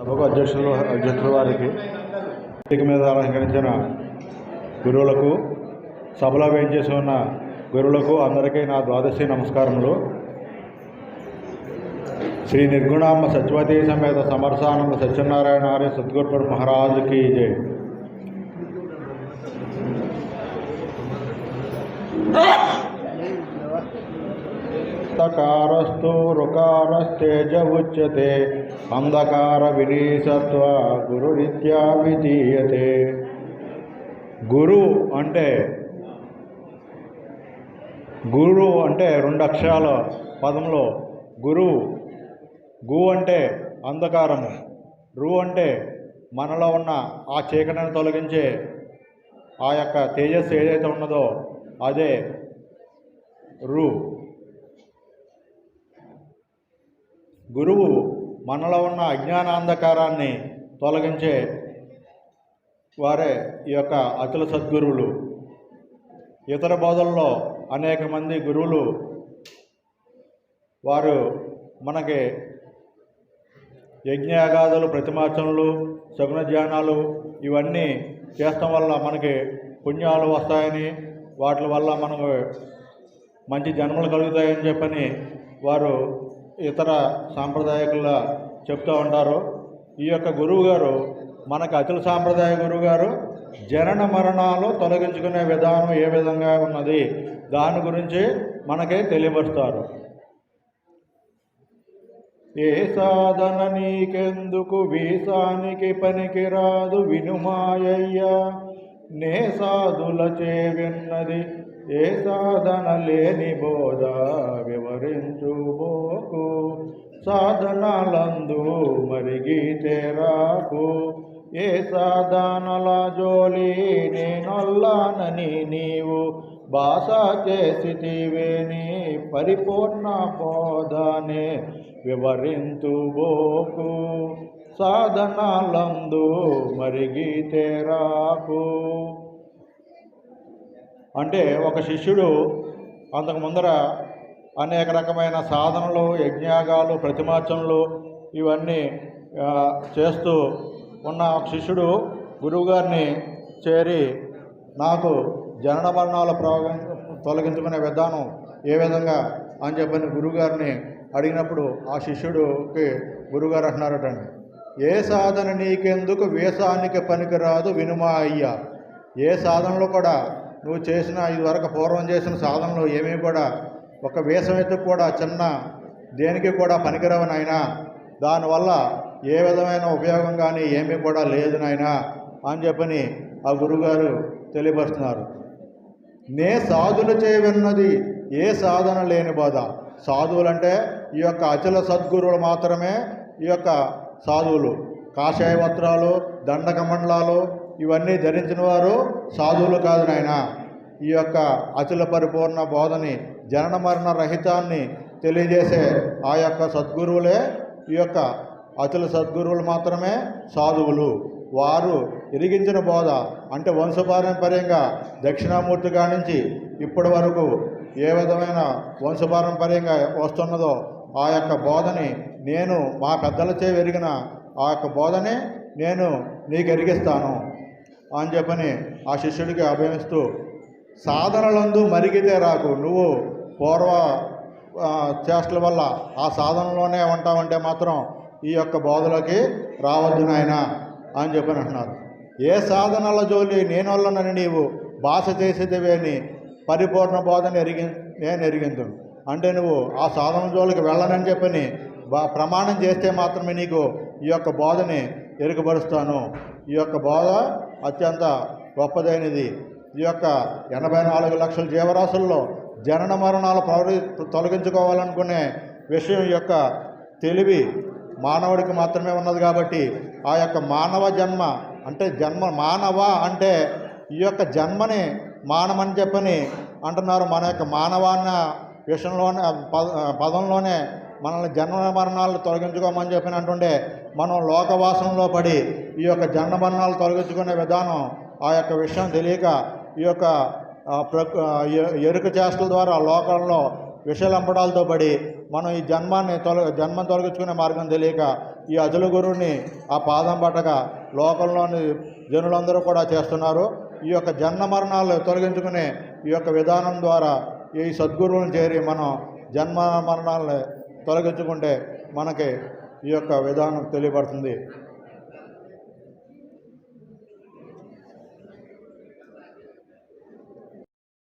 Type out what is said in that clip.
సభకు అధ్యక్షులు అధ్యక్షుల వారికి వేదిక మీద అలంకరించిన గురువులకు సభలో వేయించేసి ఉన్న గురువులకు అందరికీ నా ద్వాదశి నమస్కారములు. శ్రీ నిర్గుణామ్మ సత్యవతీ సమేత సమరసానంద సత్యనారాయణ ఆర్య సద్గురు మహారాజుకి జై. అంధకారస్తు రుకారస్తేజ ఉచ్యతే అంధకార వినీసత్వ గురురీత్యా విధీయతే గురు అంటే గురు అంటే రెండు అక్షరాల పదంలో గురువు గు అంటే అంధకారము రు అంటే మనలో ఉన్న ఆ చీకటిని తొలగించే ఆ యొక్క తేజస్సు ఏదైతే ఉన్నదో అదే రు. గురువు మనలో ఉన్న అజ్ఞానాంధకారాన్ని తొలగించే వారే ఈ యొక్క అతుల సద్గురువులు. ఇతర బోధల్లో అనేక మంది గురువులు వారు మనకి యజ్ఞయాగాదులు ప్రతిమార్చనలు సగుణ ధ్యానాలు ఇవన్నీ చేస్తాం వల్ల మనకి పుణ్యాలు వస్తాయని వాటి వల్ల మనకు మంచి జన్మలు కలుగుతాయని చెప్పని వారు ఇతర సాంప్రదాయకుల చెప్తూ ఉంటారు. ఈ యొక్క గురువు గారు మనకు అతుల సాంప్రదాయ గురువు గారు జనన మరణాలు తొలగించుకునే విధానం ఏ విధంగా ఉన్నది? దాని గురించి మనకి తెలియపరుస్తారు. ఏ సాధన నీకెందుకు? వీసానికి పనికిరాదు వినుమాయ్యా నే సాధులచే విన్నది ఏ సాధన లేని బోధ వివరించుబోకు. సాధనలందు మరిగి తేరాకు ఏ సాధనల జోలి నేనొల్లానని నీవు భాష చేసివేని పరిపూర్ణ బోధనే వివరింతుబోకు సాధనాలందు మరిగి తేరాకు. అంటే ఒక శిష్యుడు అంతకు ముందర అనేక రకమైన సాధనలు యజ్ఞాగాలు ప్రతిమార్చనలు ఇవన్నీ చేస్తూ ఉన్న ఒక శిష్యుడు గురువుగారిని చేరి నాకు జనన మరణాల ప్రయోగం తొలగించుకునే విధానం ఏ విధంగా? అని చెప్పని గురువుగారిని అడిగినప్పుడు ఆ శిష్యుడికి గురువుగారు అంటున్నారటండి. ఏ సాధన నీకెందుకు వేషానికి పనికిరాదు వినుమా అయ్యా? ఏ సాధనలో కూడా నువ్వు చేసిన ఇదివరకు పూర్వం చేసిన సాధనలు ఏమీ కూడా ఒక వేసమైతే కూడా చిన్న దేనికి కూడా పనికిరావు నాయనా. దానివల్ల ఏ విధమైన ఉపయోగం కానీ ఏమీ కూడా లేదు నాయనా అని చెప్పని ఆ గురుగారు తెలియపరుస్తున్నారు. నే సాధులు చేయవిన్నది ఏ సాధన లేని బాధ. సాధువులంటే ఈ యొక్క అచల సద్గురువులు మాత్రమే ఈ యొక్క సాధువులు. కాషాయ వస్త్రాలు దండకమండలాలు ఇవన్నీ ధరించిన వారు సాధువులు కాదు నాయన. ఈ యొక్క అతుల పరిపూర్ణ బోధని జనన మరణ రహితాన్ని తెలియజేసే ఆ యొక్క సద్గురువులే ఈ యొక్క అతుల సద్గురువులు మాత్రమే సాధువులు. వారు ఇరిగించిన బోధ అంటే వంశపారంపర్యంగా దక్షిణామూర్తి కాడి నుంచి ఇప్పటి వరకు ఏ విధమైన వంశపారంపర్యంగా వస్తున్నదో ఆ యొక్క బోధని నేను మా పెద్దలచే ఎరిగిన ఆ యొక్క బోధనే నేను నీకు ఎరిగిస్తాను అని చెప్పని ఆ శిష్యుడికి అభయమిస్తూ సాధనలందు మరిగితే రాకు. నువ్వు పూర్వ చేష్టల వల్ల ఆ సాధనలోనే ఉంటావంటే మాత్రం ఈ యొక్క బోధలోకి రావద్దు నాయన అని చెప్పని అంటున్నారు. ఏ సాధనల జోలి నేను వల్లనని నీవు భాష చేసేదివేని పరిపూర్ణ బోధన ఎరిగి నేను ఎరిగిందు అంటే నువ్వు ఆ సాధన జోలికి వెళ్ళనని చెప్పని బా ప్రమాణం చేస్తే మాత్రమే నీకు ఈ యొక్క బోధని ఎరుగుపరుస్తాను. ఈ యొక్క బోధ అత్యంత గొప్పదైనది. ఈ యొక్క ఎనభై నాలుగు లక్షల జీవరాశుల్లో జనన మరణాలు ప్రవరి తొలగించుకోవాలనుకునే విషయం యొక్క తెలివి మానవుడికి మాత్రమే ఉన్నది కాబట్టి ఆ యొక్క మానవ జన్మ అంటే జన్మ మానవ అంటే ఈ యొక్క జన్మని మానమని చెప్పని అంటున్నారు. మన యొక్క మానవాన్న విషయంలోనే పద పదంలోనే మనల్ని జన్మ మరణాలు తొలగించుకోమని చెప్పినట్టుండే మనం లోకవాసంలో పడి ఈ యొక్క జన్మ మరణాలు తొలగించుకునే విధానం ఆ యొక్క విషయం తెలియక ఈ యొక్క ప్రకృ ఎరుక చేష్టల ద్వారా లోకంలో విషలంపడాలతో పడి మనం ఈ జన్మాన్ని తొల జన్మం తొలగించుకునే మార్గం తెలియక ఈ అజుల గురువుని ఆ పాదం పట్టగా లోకంలోని జనులందరూ కూడా చేస్తున్నారు. ఈ యొక్క జన్మ మరణాలు తొలగించుకునే ఈ యొక్క విధానం ద్వారా ఈ సద్గురువులను చేరి మనం జన్మ మరణాలను తొలగించుకుంటే మనకి ఈ యొక్క విధానం తెలియబడుతుంది